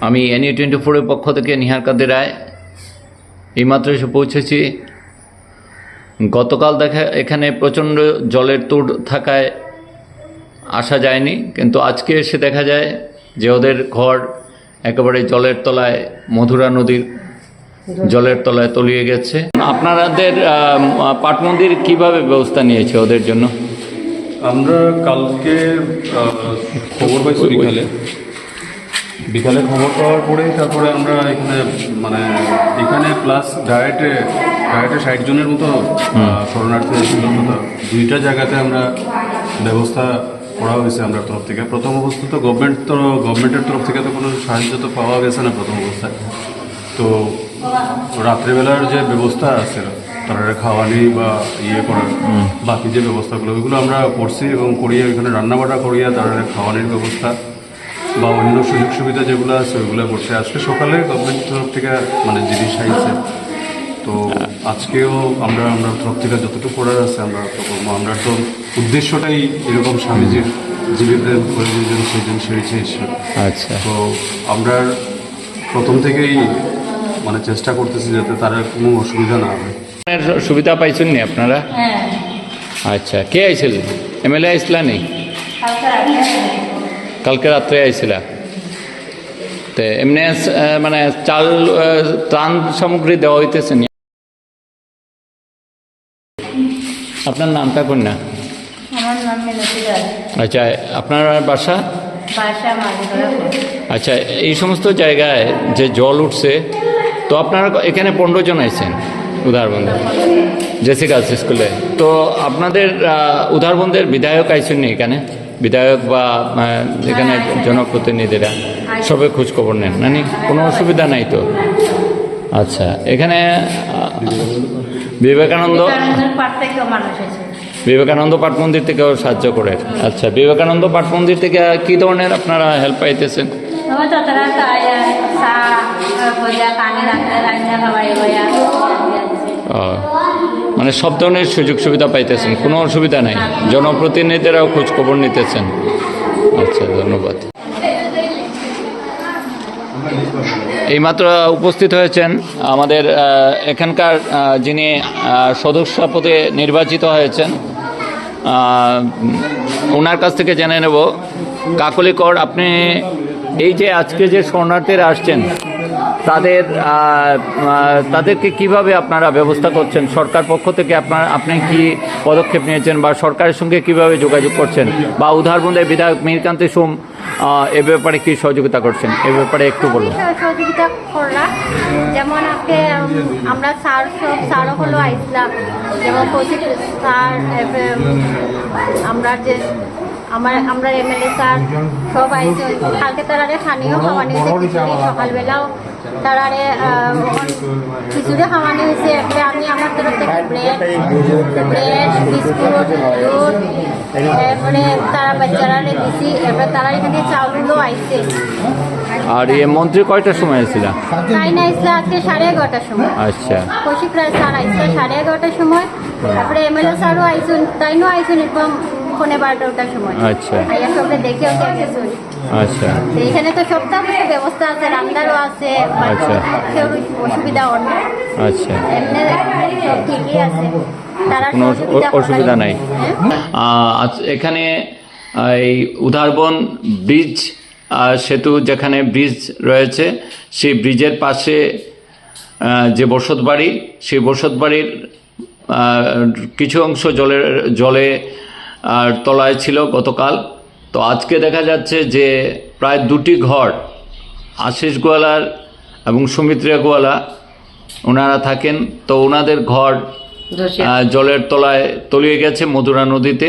আমি NU twenty ফোরের পক্ষ থেকে নিহার কাদের রায় এইমাত্র এসে পৌঁছেছি। গতকাল দেখা এখানে প্রচণ্ড জলের তুড় থাকায় আসা যায়নি কিন্তু আজকে এসে দেখা যায় যে ওদের ঘর একেবারে জলের তলায় মধুরা নদীর জলের তলায় তলিয়ে গেছে। আপনাদের আহ, পাট মন্দির কীভাবে ব্যবস্থা নিয়েছে ওদের জন্য? আমরা কালকে খবর পাইছি বিকালে বিকালে খবর পাওয়ার পরেই তারপরে আমরা এখানে মানে এখানে প্লাস ডায়েটে ডায়েটে ষাট জনের মতো শরণার্থী ছিল তো দুইটা জায়গাতে আমরা ব্যবস্থা করা হয়েছে আমরা তরফ থেকে। প্রথম অবস্থা তো গভর্নমেন্ট তো গভর্নমেন্টের তরফ থেকে তো কোনো সাহায্য তো পাওয়া গেছে না প্রথম অবস্থায়। তো রাত্রেবেলার যে ব্যবস্থা আছে তারা খাওয়ানি বা ইয়ে করার বাকি যে ব্যবস্থাগুলো ওইগুলো আমরা করছি এবং করিয়ে ওইখানে রান্নাবান্না করিয়ে তারা খাওয়ানির ব্যবস্থা বা অন্য সুযোগ সুবিধা যেগুলো আছে ওইগুলো করছে আজকে সকালে গভর্নমেন্ট তরফ থেকে মানে জিনিস আইছে। তো আজকেও আমরা আমরা তরফ থেকে যতটুকু করার আছে আমরা তো করব। আমরা তো উদ্দেশ্যটাই এরকম স্বামীজির জীবিতের প্রয়োজন সেজন সেরেছে ঈশ্বর আচ্ছা। তো আমরা প্রথম থেকেই মানে চেষ্টা করতেছি যাতে তার কোনো অসুবিধা না হয়। সুবিধা পাইছেন নি আপনারা? হ্যাঁ। আচ্ছা। কে আইছিল? এমএলএ আইসলা নি। কালকে রাত্রে আইছিলা। তো এমনি মানে চাল ত্রাণ সামগ্রী দেওয়া হইতেছে নি। আপনার নামটা কোন না আমার নাম মিনতি রায়। আচ্ছা আপনার বাসা? আচ্ছা এই সমস্ত জায়গায় যে জল উঠছে তো আপনারা এখানে পনেরো জন আইছেন উদাহরবন্ধে জেসি গার্লস স্কুলে। তো আপনাদের আহ, বিধায়ক আইছেন এখানে? বিধায়ক বা এখানে জনপ্রতিনিধিরা সবে খোঁজ খবর নেন। মানে কোনো অসুবিধা নাই তো? আচ্ছা এখানে বিবেকানন্দ পাঠ বিবেকানন্দ পাট মন্দির থেকেও সাহায্য করে। আচ্ছা বিবেকানন্দ পাট মন্দির থেকে কী ধরনের আপনারা হেল্প পাইতেছেন? ও, মানে সব ধরনের সুযোগ সুবিধা পাইতেছেন, কোনো অসুবিধা নাই। জনপ্রতিনিধিরাও খোঁজ খবর নিতেছেন। আচ্ছা ধন্যবাদ। এইমাত্র উপস্থিত হয়েছেন আমাদের এখানকার যিনি সদস্য পদে নির্বাচিত হয়েছেন। ওনার কাছ থেকে জেনে নেব। কাকলি কর, আপনি এই যে আজকে যে শরণার্থীরা আসছেন তাদের তাদেরকে কীভাবে আপনারা ব্যবস্থা করছেন? সরকার পক্ষ থেকে আপনার আপনি কি পদক্ষেপ নিয়েছেন বা সরকারের সঙ্গে কীভাবে যোগাযোগ করছেন? বা উদাহরণের বিধায়ক মীরকান্তি সোম এ ব্যাপারে কি সহযোগিতা করছেন? এ ব্যাপারে একটু বলুন। সহযোগিতা করলাম যেমন উম, আমরা স্যার সব স্যারও হলো আইসলাম যেমন স্যার আমরা যে আমার আমরা এমএলএ স্যার সব আইসে কালকে তারারে খানিও খাওয়ানি হয়েছে সকালবেলাও তারারে খিচুড়ি খাওয়ানি হয়েছে এরপরে আমি আমার তরফ থেকে ব্রেড ব্রেড বিস্কুট দুধ এরপরে তারা বাচ্চারা দিছি এরপরে তারা এখানে চাউলগুলো আইসে আর এ মন্ত্রী কয়টার সময় এসেছিল? তাই না আসলে আজকে সাড়ে এগারোটার সময়। আচ্ছা। কৌশিক রায় স্যার আইসে সাড়ে এগারোটার সময় তারপরে এমএলএ স্যারও আইসুন তাইনও আইসুন এরকম বারোটার সময়। আচ্ছা। আইয়া সবকে দেখেও গেছুন আচ্ছা। এইখানে তো সবটা কিছু ব্যবস্থা আছে রান্নারও আছে আচ্ছা। অসুবিধা অন্য। আচ্ছা। এমনি ঠিকই আছে। কোনো অসুবিধা নাই। হ্যাঁ? আজ- এখানে এই উদারবন ব্রিজ সেতু যেখানে ব্রিজ রয়েছে সেই ব্রিজের পাশে যে বসত বাড়ি সেই বসত বাড়ির কিছু অংশ জলের জলে আর তলায় ছিল গতকাল। তো আজকে দেখা যাচ্ছে যে প্রায় দুটি ঘর আশিস গোয়ালার এবং সুমিত্রা গোয়ালা ওনারা থাকেন। তো ওনাদের ঘর জলের তলায় তলিয়ে গেছে মধুরা নদীতে।